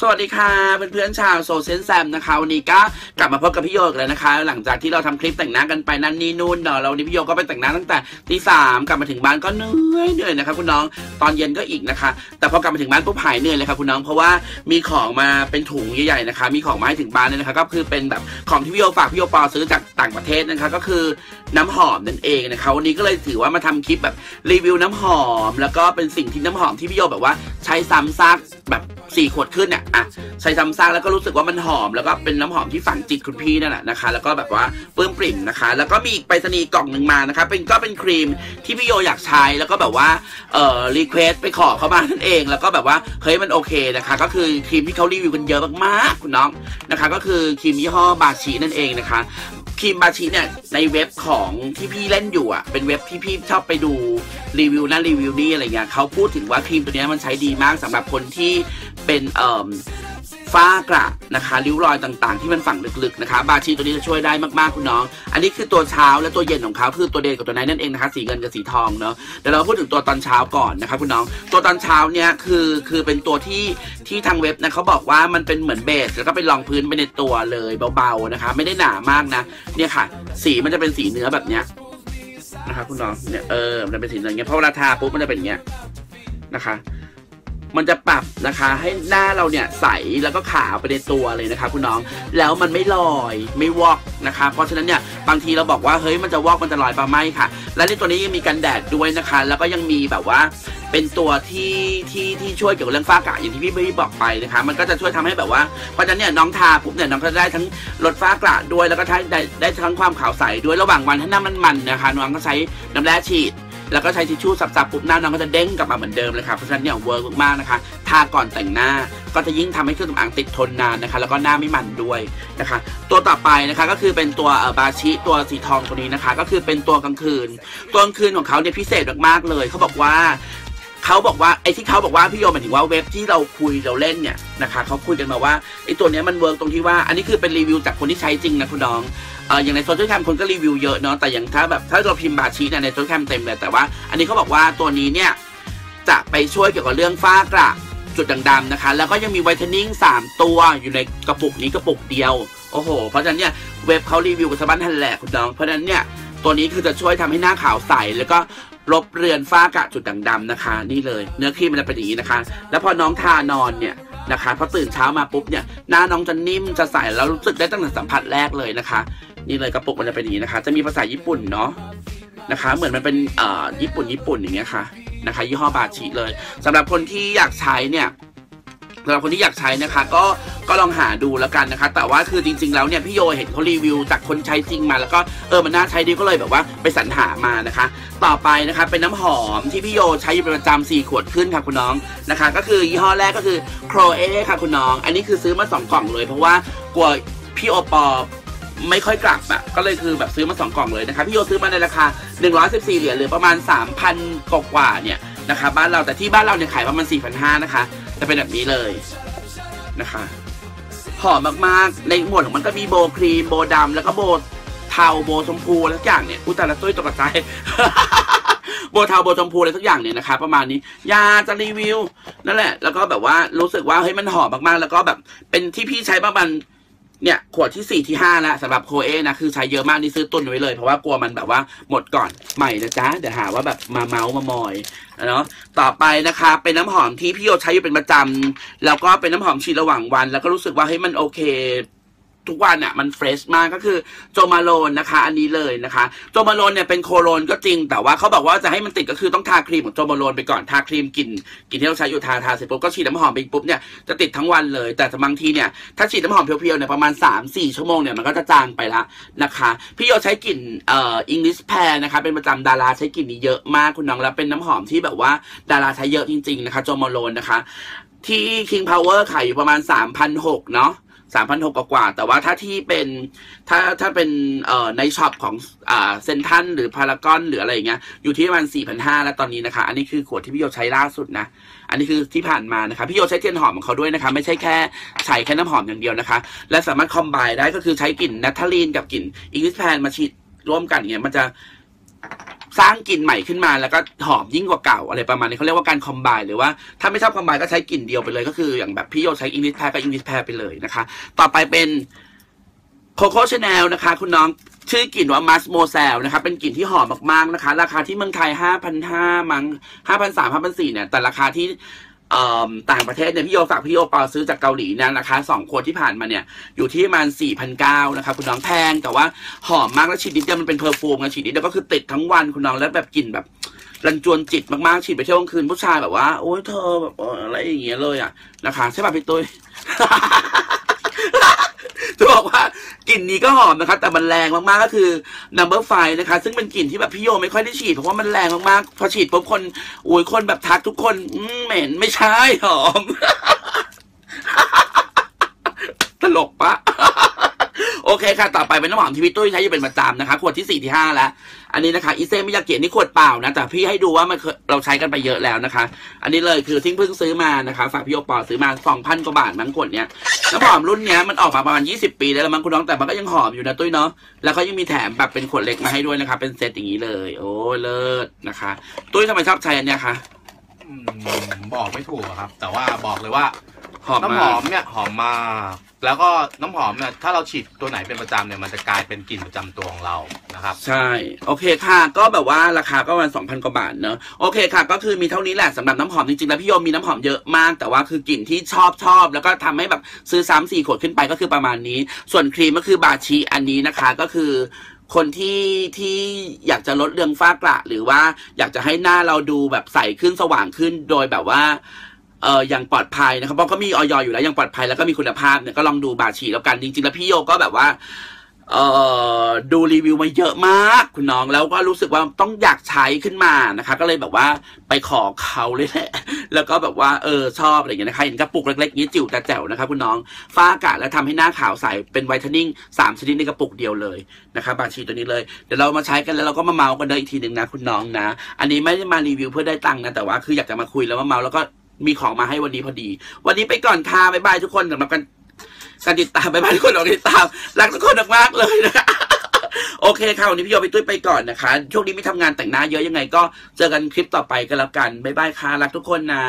สวัสดีค่ะเพื่อนๆชาวโซเซนแซมนะคะวันนี้ก็กลับมาพบกับพี่โยกแล้วนะคะ หลังจากที่เราทำคลิปแต่งหน้ากันไปนั่นนี่นู่นเนาะเราวันนี้พี่โยก็ไปแต่งหน้าตั้งแต่ตีสามกลับมาถึงบ้านก็เหนื่อยเหนื่อยนะคะคุณน้องตอนเย็นก็อีกนะคะ แต่พอกลับมาถึงบ้านปุ๊บหายเหนื่อยเลยค่ะคุณน้องเพราะว่ามีของมาเป็นถุงใหญ่ๆนะคะ มีของมาให้ถึงบ้านเลยนะคะก็คือเป็นแบบของที่พี่โยฝากพี่โยปอซื้อจากต่างประเทศนะคะ ก็คือน้ำหอมนั่นเองนะคะวันนี้ก็เลยถือว่ามาทำคลิปแบบรีวิวน้ำหอม แล้วก็เป็นสิ่งที่น้ำหอมที่พี่โยแบบว่า ใช้ซ้ำซากแบบ สี่ขวดขึ้นเนี่ยอะใช้ซ้ำซากแล้วก็รู้สึกว่ามันหอม แล้วก็เป็นน้ำหอมที่ฝังจิตคุณพี่นั่นแหละนะคะ แล้วก็แบบว่าเปื้มปริ่มนะคะ แล้วก็มีอีกไปรษณีย์กล่องหนึ่งมานะคะเป็นก็เป็นครีมที่พี่โยอยากใช้แล้วก็แบบว่าเอ่อรีเควสไปขอเขามานั่นเอง แล้วก็แบบว่าเฮ้ยมันโอเคนะคะ ก็คือครีมที่เขารีวิวกันเยอะมากๆคุณน้องนะคะ ก็คือครีมยี่ห้อบาชีนั่นเองนะคะ ครีมบาชิเนี่ยในเว็บของที่พี่เล่นอยู่อะเป็นเว็บที่พี่ชอบไปดูรีวิวนั่นรีวิวนี่อะไรเงี้ยเขาพูดถึงว่าครีมตัวเนี้ยมันใช้ดีมากสำหรับคนที่เป็นเอ่อ ฝ้ากระนะคะริ้วรอยต่างๆ ที่มันฝังลึกๆนะคะบาชีตัวนี้จะช่วยได้มากๆคุณน้อง อันนี้คือตัวเช้าและตัวเย็นของเขาคือตัวเดย์กับตัวไนนั่นเองนะคะสีเงินกับสีทองเนาะเดี๋ยวเราพูดถึงตัวตอนเช้าก่อนนะคะคุณน้อง ตัวตอนเช้าเนี่ยคือคือเป็นตัวที่ที่ทางเว็บนะเขาบอกว่ามันเป็นเหมือนเบสแล้วก็เป็นรองพื้นไปในตัวเลยเบาๆนะคะ ไม่ได้หนามากนะเนี่ยค่ะ สีมันจะเป็นสีเนื้อแบบเนี้ยนะคะคุณน้องเนี่ยเออมันจะเป็นสีเนื้อย่างเงี้ยเพราะเวลาทาปุ๊บมันจะเป็นอย่างเงี้ยนะคะ มันจะปรับนะคะ ให้หน้าเราเนี่ยใสแล้วก็ขาวไปในตัวเลยนะคะคุณน้องแล้วมันไม่ลอยไม่วอกนะคะ เพราะฉะนั้นเนี่ยบางทีเราบอกว่าเฮ้ยมันจะวอกมันจะลอยปลาไม่ค่ะ และในตัวนี้ยังมีกันแดดด้วยนะคะ แล้วก็ยังมีแบบว่าเป็นตัวที่ที่ที่ช่วยเกี่ยวกับเรื่องฝ้ากระอย่างที่พี่พี่บอกไปนะคะ มันก็จะช่วยทำให้แบบว่าเพราะฉะนั้นเนี่ยน้องทาปุ๊บเนี่ยน้องก็ได้ทั้งลดฝ้ากระด้วยแล้วก็ได้ได้ทั้งความขาวใสด้วยระหว่างวันถ้าหน้ามันมันนะคะ น้องก็ใช้น้ำแร่ฉีด แล้วก็ใช้ทิชชู่สับๆปุ๊บหน้าน้องก็จะเด้งกลับมาเหมือนเดิมเลยค่ะเพราะฉะนั้นเนี่ยเวิร์กมากๆนะคะทาก่อนแต่งหน้าก็จะยิ่งทำให้เครื่องสำอางติดทนนานนะคะ แล้วก็หน้าไม่มันด้วยนะคะ ตัวต่อไปนะคะก็คือเป็นตัวเอ่อบาชิตัวสีทองตัวนี้นะคะ ก็คือเป็นตัวกลางคืน ตัวกลางคืนของเขาเนี่ยพิเศษมากๆเลยเขาบอกว่า เขาบอกว่าไอ้ที่เขาบอกว่าพี่โยมหมายถึงว่าเว็บที่เราคุยเราเล่นเนี่ยนะคะเขาคุยกันมาว่าไอ้ตัวนี้มันเวิร์กตรงที่ว่า อันนี้คือเป็นรีวิวจากคนที่ใช้จริงนะคุณน้องเอออย่างในโซเชียลแคมคนก็รีวิวเยอะเนาะแต่อย่างถ้าแบบถ้าเราพิมพ์บาชีเนี่ยในโซเชียลแคมเต็มเลยแต่ว่า อันนี้เขาบอกว่าตัวนี้เนี่ยจะไปช่วยเกี่ยวกับเรื่องฝ้ากระจุดด่างๆนะคะ แล้วก็ยังมีไวท์เทนนิ่ง3 ตัวอยู่ในกระปุกนี้กระปุกเดียว โอ้โห เพราะฉะนั้นเนี่ยเว็บเขารีวิวกับสบันทันแหลกคุณน้อง เพราะฉะนั้นเนี่ยตัวนี้คือจะช่วยทำให้หน้าขาวใสแล้วก็ ลบเรือนฝ้ากะจุดด่างดำนะคะ นี่เลย เนื้อครีมมันจะเป็นอย่างนี้นะคะ แล้วพอน้องทานอนเนี่ยนะคะพอตื่นเช้ามาปุ๊บเนี่ยหน้าน้องจะนิ่มจะใสแล้วรู้สึกได้ตั้งแต่สัมผัสแรกเลยนะคะ นี่เลยกระปุกมันจะเป็นอย่างนี้นะคะ จะมีภาษาญี่ปุ่นเนาะนะคะ เหมือนมันเป็นเอ่อญี่ปุ่นญี่ปุ่นอย่างเงี้ยค่ะนะคะ ยี่ห้อบาชิเลยสำหรับคนที่อยากใช้เนี่ย สำหรับคนที่อยากใช้นะคะ ก็ก็ลองหาดูแล้วกันนะคะ แต่ว่าคือจริง ๆ แล้วเนี่ยพี่โยเห็นเขารีวิวจากคนใช้จริงมา แล้วก็เออมันน่าใช้ดีก็เลยแบบว่าไปสรรหามานะคะ ต่อไปนะคะเป็นน้ำหอมที่พี่โยใช้อยู่เป็นประจำสี่ขวดขึ้นค่ะคุณน้องนะคะ ก็คือยี่ห้อแรกก็คือโครเอค่ะคุณน้อง อันนี้คือซื้อมาสองกล่องเลย เพราะว่ากลัวพี่โอปอไม่ค่อยกลับอะ ก็เลยคือแบบซื้อมาสองกล่องเลยนะคะพี่โยซื้อมาในราคา 114 เหรียญหรือประมาณ 3,000 กว่าเนี่ยนะคะบ้านเราแต่ที่บ้านเราเนี่ยขายประมาณ4,500นะคะ จะเป็นแบบนี้เลยนะคะหอมมากๆ ในหมวดของมันก็มีโบครีม โบดำแล้วก็โบเทาโบชมพูอะไรทุกอย่างเนี่ยอุยแต่ละตุ้ยตกใจโบเทาโบชมพูอะไรทุกอย่างเนี่ยนะคะ ประมาณนี้ ยาจะรีวิว นั่นแหละ แล้วก็แบบว่ารู้สึกว่าเฮ้ยมันหอมมากๆ แล้วก็แบบเป็นที่พี่ใช้ประมาณ เนี่ยขวดที่สี่ที่ห้าแล้วสำหรับโคเอนะคือใช้เยอะมากนี่ซื้อตุนไว้เลย เพราะว่ากลัวมันแบบว่าหมดก่อนใหม่นะจ๊ะเดี๋ยวหาว่าแบบมาเมาส์มามอยเนาะต่อไปนะคะเป็นน้ำหอมที่พี่โยใช้อยู่เป็นประจำแล้วก็เป็นน้ำหอมฉีดระหว่างวัน แล้วก็รู้สึกว่าเฮ้ยมันโอเค ทุกวันอะมันเฟรชมากก็คือโจมาโลนนะคะ อันนี้เลยนะคะโจมาโลนเนี่ยเป็นโคโลนก็จริง แต่ว่าเขาบอกว่าจะให้มันติดก็คือต้องทาครีมของโจมาโลนไปก่อนทาครีมกลิ่นกลิ่นที่เราใช้อยู่ทาทาเสร็จปุ๊บก็ฉีดน้ำหอมไปปุ๊บเนี่ยจะติดทั้งวันเลย แต่บางทีเนี่ยถ้าฉีดน้ำหอมเพียวๆเนี่ยประมาณ 3-4 ชั่วโมงเนี่ยมันก็จะจางไปละนะคะพี่โยใช้กลิ่นเอ่ออิงลิสแพรนะคะเป็นประจำดาราใช้กลิ่นนี้เยอะมากคุณน้องแล้วเป็นน้ำหอมที่แบบว่าดาราใช้เยอะจริงๆนะคะโจมาโลนนะคะที่ King Power ขายอยู่ประมาณ3,600เนาะ สามพันหกกว่าแต่ว่าถ้าที่เป็นถ้าถ้าเป็นเอ่อในช็อปของอ่าเซนทันหรือพารากอนหรืออะไรอย่างเงี้ยอยู่ที่ประมาณสี่พันห้าแล้วตอนนี้นะคะ อันนี้คือขวดที่พี่โยใช้ล่าสุดนะ อันนี้คือที่ผ่านมานะคะพี่โยใช้เทียนหอมของเขาด้วยนะคะ ไม่ใช่แค่ใช้แค่น้ำหอมอย่างเดียวนะคะ และสามารถคอมไบได้ก็คือใช้กลิ่นนัทลีนกับกลิ่นอิงลิสแพนมาฉีดร่วมกันอย่างเงี้ยมันจะ สร้างกลิ่นใหม่ขึ้นมาแล้วก็หอมยิ่งกว่าเก่าอะไรประมาณนี้เขาเรียกว่าการคอมบายหรือว่าถ้าไม่ชอบคอมบายก็ใช้กลิ่นเดียวไปเลย ก็คืออย่างแบบพี่โยใช้อิงลิสแพรก็อิงลิสแพรไปเลยนะคะ ต่อไปเป็นโคโค่ชาแนลนะคะ คุณน้องชื่อกลิ่นว่ามัสโมเซลนะคะเป็นกลิ่นที่หอมมากๆนะคะ ราคาที่เมืองไทยห้าพันห้ามั้งห้าพันสามห้าพันสี่เนี่ยแต่ราคาที่ ต่างประเทศเนี่ยพี่โยฝากพี่โยเปาซื้อจากเกาหลีนะราคาสองขวดที่ผ่านมาเนี่ย อยู่ที่ประมาณสี่พันเก้านะคะคุณน้องแพง แต่ว่าหอมมากแล้วฉีดนิดเดียวมันเป็นเพอร์ฟูมนะฉีดนิดเดียวก็คือติดทั้งวันคุณน้องแล้วแบบกลิ่นแบบรันจวนจิตมากๆฉีดไปเที่ยวกลางคืนผู้ชายแบบว่า โอ้ยเธอแบบโอ๊ยอะไรอย่างเงี้ยเลยอะนะคะใช่ป่ะพี่ตุ้ย จะบอกว่ากลิ่นนี้ก็หอมนะคะแต่มันแรงมากๆก็คือ number five นะคะ ซึ่งเป็นกลิ่นที่แบบพี่โยไม่ค่อยได้ฉีดเพราะว่ามันแรงมากๆพอฉีดปุ๊บคนโอ้ยคนแบบทักทุกคนอืมเหม็นไม่ใช่หอม ตลกปะ เคค่ะ ต่อไปเป็นน้ำหอมที่พี่ตุ้ยใช้อยู่เป็นประจำนะคะ ขวดที่สี่ที่ห้าแล้ว อันนี้นะคะอีเซมิยาเกะนี่ขวดเปล่านะ แต่พี่ให้ดูว่ามันเคยเราใช้กันไปเยอะแล้วนะคะ อันนี้เลยคือที่เพิ่งซื้อมานะคะ ฝากพี่โอปอซื้อมาสองพันกว่าบาทมั้งขวดเนี้ย น้ำหอมรุ่นเนี้ยมันออกมาประมาณยี่สิบปีแล้วมั้งคุณน้องแต่มันก็ยังหอมอยู่นะตุ้ยเนาะ แล้วเขายังมีแถมแบบเป็นขวดเล็กมาให้ด้วยนะคะ เป็นเซตอย่างนี้เลย โอ้เลิศนะคะ ตุ้ยทำไมชอบใช้อันเนี้ยคะ อืมบอกไม่ถูกอะครับ แต่ว่าบอกเลยว่าหอมน้ำหมาอก มเนี่ยหอมมาก แล้วก็น้ำหอมเนี่ยถ้าเราฉีดตัวไหนเป็นประจำเนี่ยมันจะกลายเป็นกลิ่นประจำตัวของเรานะครับ ใช่ โอเคค่ะ ก็แบบว่าราคาก็ประมาณสองพันกว่าบาทเนอะโอเคค่ะ ก็คือมีเท่านี้แหละสำหรับน้ำหอมจริงๆแล้วพี่โยมมีน้ำหอมเยอะมาก แต่ว่าคือกลิ่นที่ชอบชอบ แล้วก็ทำให้แบบซื้อซ้ำสี่ขวดขึ้นไปก็คือประมาณนี้ ส่วนครีมก็คือบาชีอันนี้นะคะก็คือ คนที่ที่อยากจะลดเรื่องฝ้ากระหรือว่าอยากจะให้หน้าเราดูแบบใสขึ้นสว่างขึ้นโดยแบบว่า เอออย่างปลอดภัยนะครับเพราะก็มีออยอยู่แล้วอย่างปลอดภัยแล้วก็มีคุณภาพเนี่ยก็ลองดูบาชีแล้วกันจริงๆแล้วพี่โยก็แบบว่าเอ่อดูรีวิวมาเยอะมาก คุณน้องแล้วก็รู้สึกว่าต้องอยากใช้ขึ้นมานะคะ ก็เลยแบบว่าไปขอเขาเลยแหละแล้วก็แบบว่าเออชอบอะไรอย่างเงี้ยนะคะเห็นกระปุกเล็กๆนี้จิ๋วแต่แจ๋วนะครับคุณน้องฟ้าอากาศแล้วทำให้หน้าขาวใสเป็นไวท์เทนนิ่งสามชนิดในกระปุกเดียวเลยนะคะบาชีตัวนี้เลยเดี๋ยวเรามาใช้กันแล้วเราก็มาเมาส์กันได้อีกทีหนึ่งนะคุณน้องนะ อันนี้ไม่ได้มารีวิวเพื่อได้ตังค์นะแต่ว่าคืออยากจะมาคุยแล้วมาเมาส์แล้วก็ มีของมาให้วันนี้พอดี วันนี้ไปก่อนค่ะบ๊ายบายทุกคนสำหรับกันการติดตามบ๊ายบายทุกคนออกติดตาม รักทุกคนมากๆเลยนะคะโอเคค่ะวันนี้พี่โยไปตุ้ยไปก่อนนะคะช่วงนี้ไม่ทำงานแต่งหน้าเยอะยังไง ก็เจอกันคลิปต่อไปกันแล้วกันบ๊ายบายค่ะรักทุกคนนะ